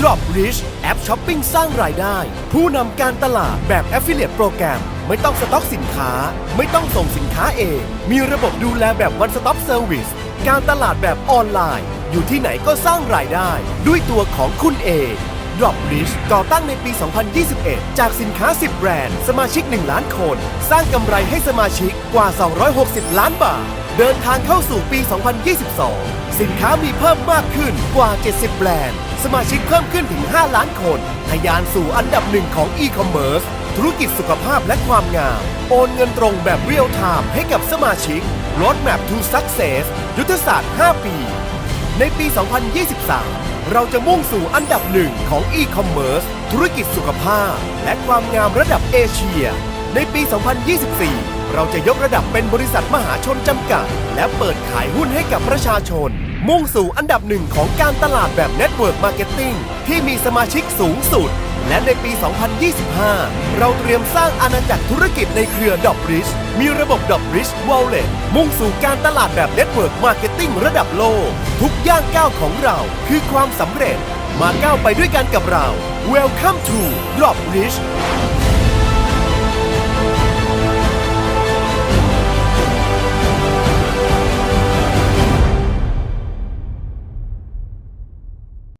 Drop Rich แอปช้อปปิ้งสร้างรายได้ ผู้นำการตลาดแบบ Affiliate โปรแกรมไม่ต้องสต็อกสินค้า ไม่ต้องส่งสินค้าเอง มีระบบดูแลแบบ One Stop Service การตลาดแบบออนไลน์ อยู่ที่ไหนก็สร้างรายได้ ด้วยตัวของคุณเอง Drop Rich ก่อตั้งในปี 2021 จากสินค้า 10 แบรนด์ สมาชิก 1 ล้านคน สร้างกำไรให้สมาชิกกว่า 260 ล้านบาท เดินทางเข้าสู่ปี 2022 สินค้ามีเพิ่มมากขึ้นกว่า 70 แบรนด์ สมาชิกเพิ่มขึ้นถึง 5 ล้านคน ทะยานสู่อันดับหนึ่งของ e-commerce ธุรกิจสุขภาพและความงาม โอนเงินตรงแบบเรียลไทม์ให้กับสมาชิก Roadmap to Success ยุทธศาสตร์ 5 ปี ในปี 2023 เราจะมุ่งสู่อันดับหนึ่งของ e-commerce ธุรกิจสุขภาพ และความงามระดับเอเชีย ในปี 2024 เราจะยกระดับเป็นบริษัทมหาชนจำกัด และเปิดขายหุ้นให้กับประชาชน มุ่งสู่อันดับหนึ่งของการตลาดแบบ Network Marketing ที่มีสมาชิกสูงสุด และในปี 2025 เราเตรียมสร้างอาณาจักรธุรกิจในเครือด o บริชมีระบบด o บริช Wallet มุ่งสู่การตลาดแบบ Network Marketing ระดับโลก ทุกย่างก้าวของเราคือความสำเร็จ มาก้าวไปด้วยกันกับเรา Welcome to Drop Rich